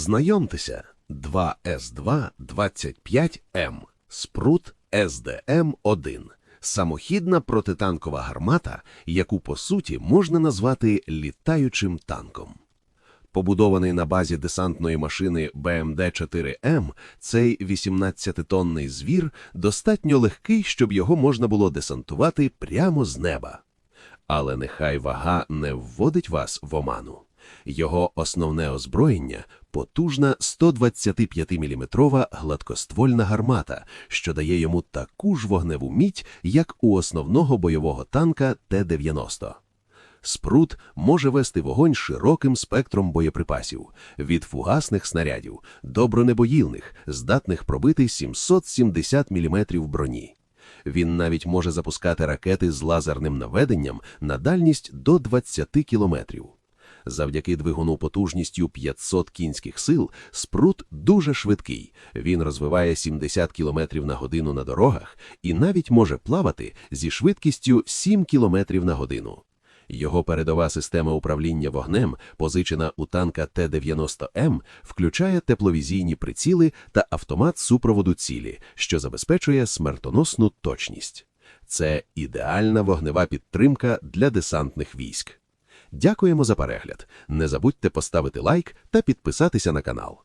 Знайомтеся, 2С2-25М, спрут СДМ-1 – самохідна протитанкова гармата, яку по суті можна назвати літаючим танком. Побудований на базі десантної машини БМД-4М, цей 18-тонний звір достатньо легкий, щоб його можна було десантувати прямо з неба. Але нехай вага не вводить вас в оману. Його основне озброєння – потужна 125-мм гладкоствольна гармата, що дає йому таку ж вогневу мідь, як у основного бойового танка Т-90. Спрут може вести вогонь широким спектром боєприпасів – від фугасних снарядів до бронебоїльних, здатних пробити 770 мм броні. Він навіть може запускати ракети з лазерним наведенням на дальність до 20 кілометрів. Завдяки двигуну потужністю 500 кінських сил спрут дуже швидкий. Він розвиває 70 км на годину на дорогах і навіть може плавати зі швидкістю 7 км на годину. Його передова система управління вогнем, позичена у танка Т-90М, включає тепловізійні приціли та автомат супроводу цілі, що забезпечує смертоносну точність. Це ідеальна вогнева підтримка для десантних військ. Дякуємо за перегляд. Не забудьте поставити лайк та підписатися на канал.